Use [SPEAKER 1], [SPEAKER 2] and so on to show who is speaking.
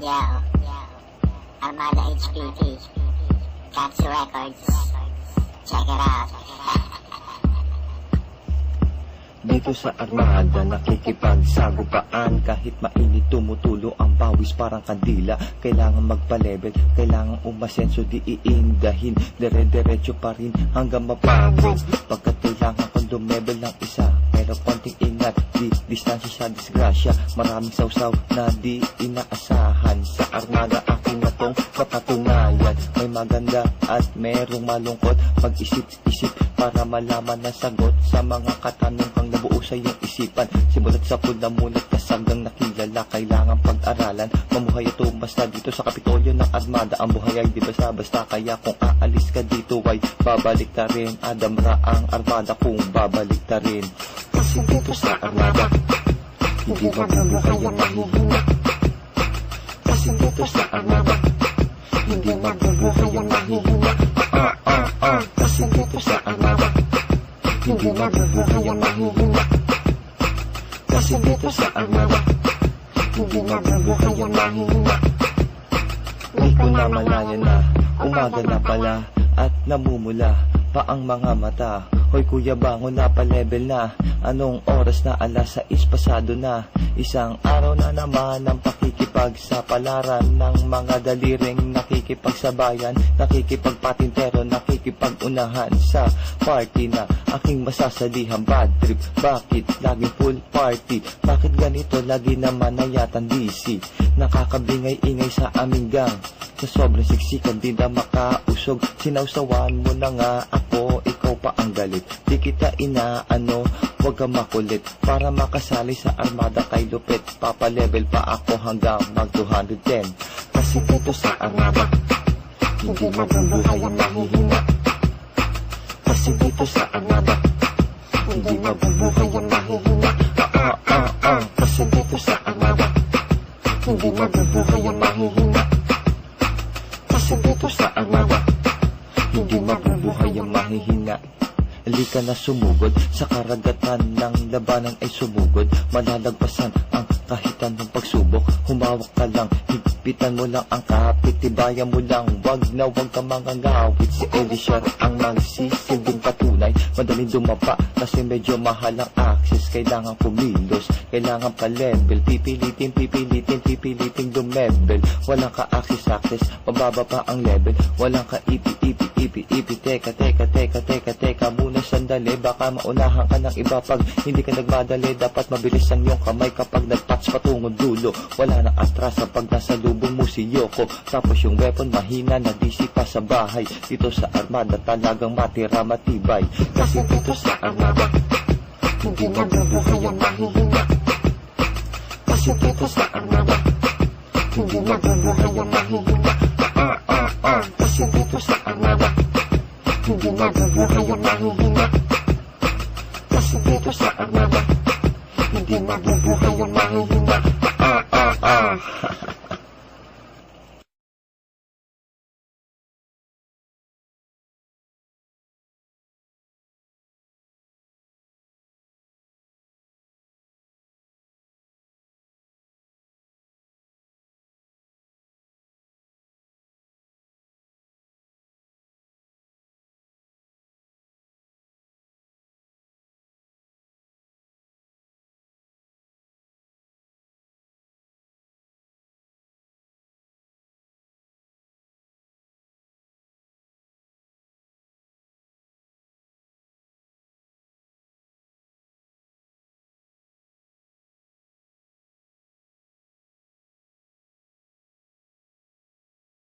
[SPEAKER 1] Yo. Armada HPP. Katsu Records. Check it out.
[SPEAKER 2] Dito sa armada nakikipagsagupaan. Kahit mainit tumutulo ang pawis. Parang kandila. Kailangan magpa-level, kailangan umasenso di iindahin Dire-diretso pa rin hanggang mapagod. Pagkat kailangan kong lumevel ng isa Pero konting ingat, di distansya sa disgrasya. Maraming sausaw na di inaasahan. Sa armada aking natong kapatunayan May maganda at merong malungkot Mag-isip-isip para malaman na sagot Sa mga katanong kang nabuo sa iyong isipan. Simulat sa pundamulat kasanggang nakilala. Kailangan pag-aralan. Mamuhay ito basta dito sa Kapitolyo ng Armada. Ang buhay ay di basta-basta. Kaya kung aalis ka dito ay babalik ta rin. Adam ra ang Armada kung babalik ta rin. Kasi dito sa Armada. Hindi mabubuhay ang mahihina. Kasi dito sa Armada. Hindi mabubuhay Kasi dito sa Armada Hindi mabubuhay ang mahihina Di ko na malaya na Umaga na pala At namumula pa ang mga mata Hoy kuya bangon na pa level na. Anong oras na? Alas 6 pasado na. Isang araw na naman ang pakikipagsapalaran Ng mga daliring nakikipagsabayan Nakikipagpatintero, nakikipagunahan Sa party na aking masasalihan. Bad trip, bakit laging full party? Bakit ganito? Lagi naman na yatang DC? Nakakabingay-ingay sa aming gang. Sa sobrang siksikan di na makausog. Sinawsawan mo na nga ako, ikaw pa ang galit. Di kita inaano, huwag ka makulit. Para makasali sa armada kay Lupit Papalevel pa ako hanggang mag 210 Kasi dito sa armada Hindi mabubuhay ang mahihina. Kasi dito sa armada Hindi mabubuhay ang mahihina. Ah, ah, ah, ah. Kasi dito sa armada Hindi mabubuhay ang mahihina. Kasi dito sa armada Hindi mabubuhay ang mahihina Halika na sumugod Sa karagatan ng labanan ay sumugod. Malalagpasan ang kahitan ng pagsubok. Humawak ka lang, higpitan mo lang ang kapit Tibayan mo lang, wag na wag ka mga ngawit Si Elisha ang magsisilbing patunay. Madaling dumapa kasi medyo mahal ang access Kailangan pumilos, kailangan pa-level Pipilitin, pipilitin, pipilitin dumebel. Walang ka-access access, mababa pa ang level. Walang ka-ipi, ipi, ipi, ipi Teka, teka, teka, teka, teka muna sandali Baka maunahan ka ng iba. Pag hindi ka nagmadali Dapat mabilis ang iyong kamay kapag nag-touch patungong dulo. Wala nang atras pag nasa lubong mo si Yoko. Tapos yung weapon mahina na DC pa sa bahay. Dito sa armada talagang matira matibay. Kasi dito sa armada. Hindi mabubuhay ang mahihina Kasi dito sa armada. Hindi mabubuhay ang mahihina Ah, ah, ah. Kasi dito sa armada Hindi mabubuhay ang mahihina Kasi dito sa armada Hindi mabubuhay ang mahihina Ah, ah, ah